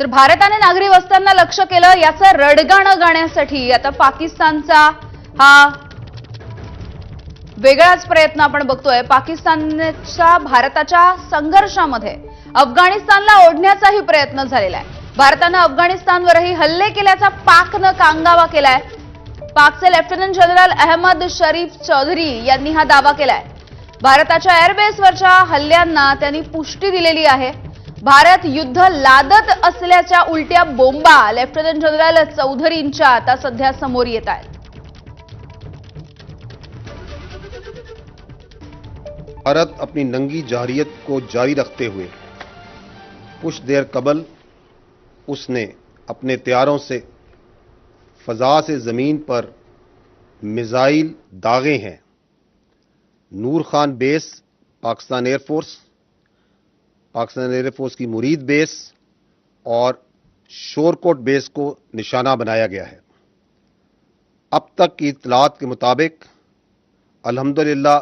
तर भारताने नागरी वस्त्यांना लक्ष केलं याचं रडगाणं गाण्यासाठी. आता पाकिस्तानचा हा वेगळाच प्रयत्न आपण बघतोय. पाकिस्तानच्या भारताच्या संघर्षामध्ये अफगाणिस्तानला ओढण्याचाही प्रयत्न झालेला आहे. भारतानं अफगाणिस्तानवरही हल्ले केल्याचा पाकनं कांगावा केलाय. पाकचे लेफ्टनंट जनरल अहमद शरीफ चौधरी यांनी हा दावा केलाय. भारताच्या एअरबेसवरच्या हल्ल्यांना त्यांनी पुष्टी दिलेली आहे. भारत युद्ध लादत असल्याच्या उलट्या बोंबा लेफ्टनंट जनरल चौधरींच्या आता सध्या समोर येत आहेत. भारत अपनी नंगी जारियत को जारी रखते हुए कुछ देर कबल उसने अपने त्यारों से फजा से ज़मीन पर मिज़ाइल दागे हैं। Noor Khan base, Pakistan air force Pakistan air force की मुरीद बेस और शोरकोट बेस को निशाना बनाया गया है अब तक की इतलात के मुताबिक अल्हम्दुलिल्लाह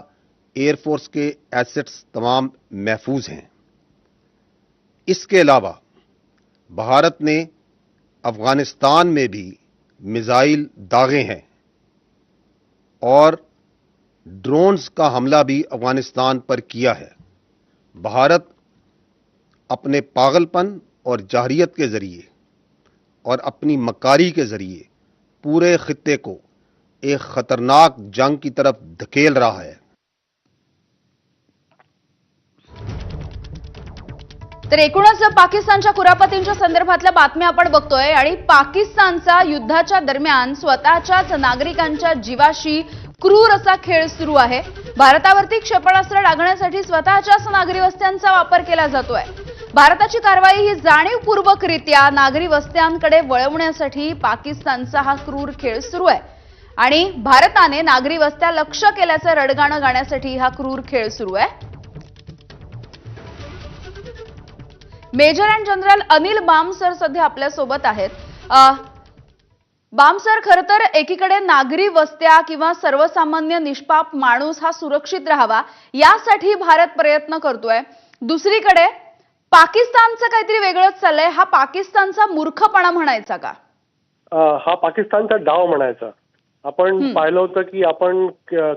एयरफोर्स के एसेट्स तमाम महफूज हैं इसके अलावा भारत ने अफगानिस्तान में भी मिसाइल दागे हैं और ड्रोन्स का हमला भी अफगानिस्तान पर किया है भारत अपने पागलपन और जाहरियत के ज़रिए और अपनी मकारी के ज़रिए पूरे खत्ते को एक ख़तरनाक जंग की तरफ धकेल रहा है। तर एकूणच पाकिस्तानच्या कुरापतींच्या संदर्भातल्या बातम्या आपण बघतोय आणि पाकिस्तानचा युद्धाच्या दरम्यान स्वतःच्याच नागरिकांच्या जीवाशी क्रूर असा खेळ सुरू आहे. भारतावरती क्षेपणास्त्र डागण्यासाठी स्वतःच्याच नागरी वस्त्यांचा वापर केला जातोय. भारताची कारवाई ही जाणीवपूर्वकरित्या नागरी वस्त्यांकडे वळवण्यासाठी पाकिस्तानचा हा क्रूर खेळ सुरू आहे. आणि भारताने नागरी वस्त्या लक्ष केल्याचं रडगाणं गाण्यासाठी हा क्रूर खेळ सुरू आहे. Major and general Anil Bam sir सध्या आपल्यासोबत आहेत. बाम सर खरं तर एकीकडे नागरी वस्त्या किंवा सर्वसामान्य निष्पाप माणूस हा सुरक्षित राहावा यासाठी भारत प्रयत्न करतोय. दुसरीकडे पाकिस्तानचं काहीतरी वेगळंच चाललंय. हा पाकिस्तानचा मूर्खपणा म्हणायचा का? हा पाकिस्तानचा डाव म्हणायचा. आपण पाहिलं होतं की आपण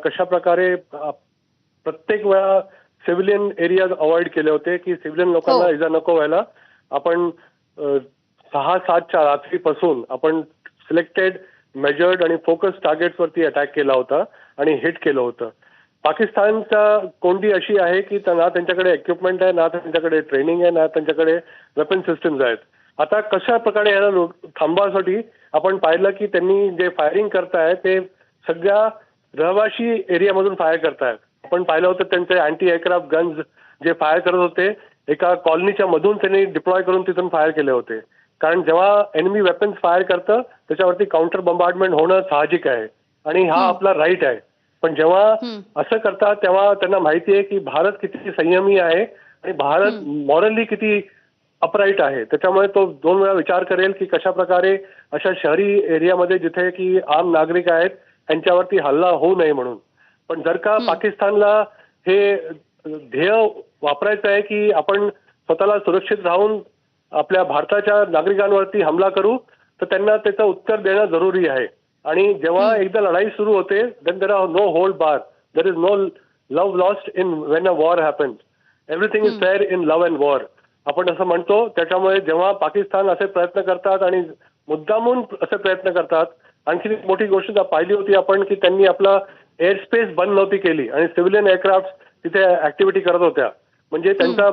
कशा प्रकारे प्रत्येक वेळा सिव्हिलियन एरिया अवॉइड केले होते की सिव्हिलियन लोकांना हो. इजा नको व्हायला. आपण सहा सातच्या रात्रीपासून आपण सिलेक्टेड मेजर्ड आणि फोकस टार्गेट्स वरती अटॅक केला होता आणि हिट केलं होतं. पाकिस्तानचा कोंडी अशी आहे की ना त्यांच्याकडे इक्विपमेंट आहे ना त्यांच्याकडे ट्रेनिंग आहे ना त्यांच्याकडे वेपन सिस्टम्स आहेत. आता कशा प्रकारे याला थांबवासाठी आपण पाहिलं की त्यांनी जे फायरिंग करताय ते सगळ्या रहिवाशी एरियामधून फायर करतायत. आपण पाहिलं होतं त्यांचे अँटी एअरक्राफ्ट गन्स जे फायर करत होते एका कॉलनीच्या मधून त्यांनी डिप्लॉय करून तिथून फायर केले होते. कारण जेव्हा एनिमी वेपन्स फायर करतं त्याच्यावरती काउंटर बंबार्डमेंट होणं साहजिक आहे. आणि हा आपला राईट आहे. पण जेव्हा. असं करतात तेव्हा त्यांना माहिती आहे की भारत किती संयमी आहे आणि भारत मॉरली किती अपराईट आहे. त्याच्यामुळे तो दोन वेळा विचार करेल की कशा प्रकारे अशा शहरी एरियामध्ये जिथे की आम नागरिक आहेत त्यांच्यावरती हल्ला होऊ नये म्हणून. पण जर का पाकिस्तानला हे ध्येय वापरायचं आहे की आपण स्वतःला सुरक्षित राहून आपल्या भारताच्या नागरिकांवरती हमला करू तर त्यांना त्याचं उत्तर देणं जरुरी आहे. आणि जेव्हा एकदा लढाई सुरू होते then there are no hold bar there is no love lost in when a war happens everything is fair in love and war आपण असं म्हणतो त्याच्यामुळे जेव्हा पाकिस्तान असे प्रयत्न करतात आणि मुद्दामून असे प्रयत्न करतात आणखी एक मोठी गोष्ट पाहिली होती आपण की त्यांनी आपला एअर स्पेस बंद नव्हती केली आणि सिव्हिलियन एअरक्राफ्ट तिथे ऍक्टिव्हिटी करत होत्या. म्हणजे त्यांचा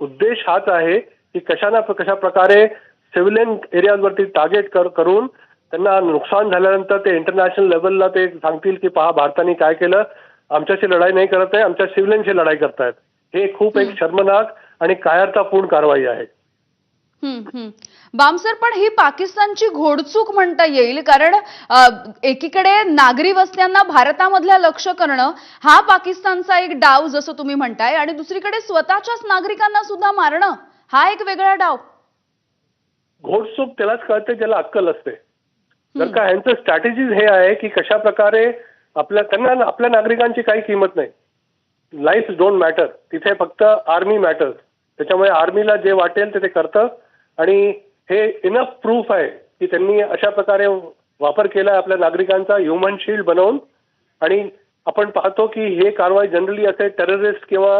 उद्देश हाच आहे की कशा ना कशा प्रकारे सिव्हिलियन एरियावरती टार्गेट कर करून त्यांना नुकसान झाल्यानंतर ते इंटरनॅशनल लेवलला ते सांगतील की पहा भारताने काय केलं? आमच्याशी लढाई नाही करत आहे आमच्या सिव्हिलियनशी लढाई करतायत. हे खूप एक शर्मनाक आणि कायरतापूर्ण कारवाई आहे. हम्म, हम्म. बामसर पण ही पाकिस्तानची घोडचूक म्हणता येईल कारण एकीकडे नागरी वस्त्यांना भारतामधल्या लक्ष करणं हा पाकिस्तानचा एक डाव जसं तुम्ही म्हणताय आणि दुसरीकडे स्वतःच्याच नागरिकांना सुद्धा मारणं हा एक वेगळा डाव. घोडचूक त्यालाच कळते ज्याला अक्कल असते. जर का ह्यांचं स्ट्रॅटेजीज हे आहे की कशा प्रकारे आपल्या त्यांना आपल्या नागरिकांची काही किंमत नाही. लाईफ डोंट मॅटर तिथे फक्त आर्मी मॅटर्स त्याच्यामुळे आर्मीला जे वाटेल ते ते करतं. आणि हे इनफ प्रूफ आहे की त्यांनी अशा प्रकारे वापर केला आपल्या नागरिकांचा ह्युमन शिल्ड बनवून. आणि आपण पाहतो की हे कारवाई जनरली असे टेररिस्ट किंवा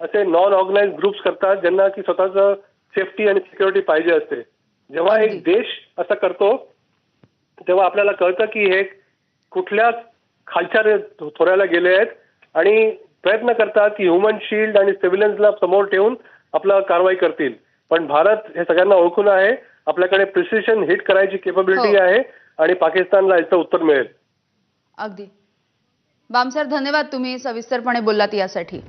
असे नॉन ऑर्गनाइज ग्रुप्स करतात ज्यांना की स्वतःचं सेफ्टी आणि सिक्युरिटी पाहिजे असते. जेव्हा एक देश असं करतो तेव्हा आपल्याला कळतं की हे कुठल्या खालच्या थोऱ्याला गेले आहेत आणि प्रयत्न करतात की ह्युमन शिल्ड आणि सिव्हिलियन्सला समोर ठेवून आपलं कारवाई करतील. पण भारत हे सगळ्यांना ओळखून आहे. आपल्याकडे प्रिसिशन हिट करायची केपबिलिटी हो. आहे आणि पाकिस्तानला याचं उत्तर मिळेल. अगदी. बामसर धन्यवाद तुम्ही सविस्तरपणे बोललात यासाठी.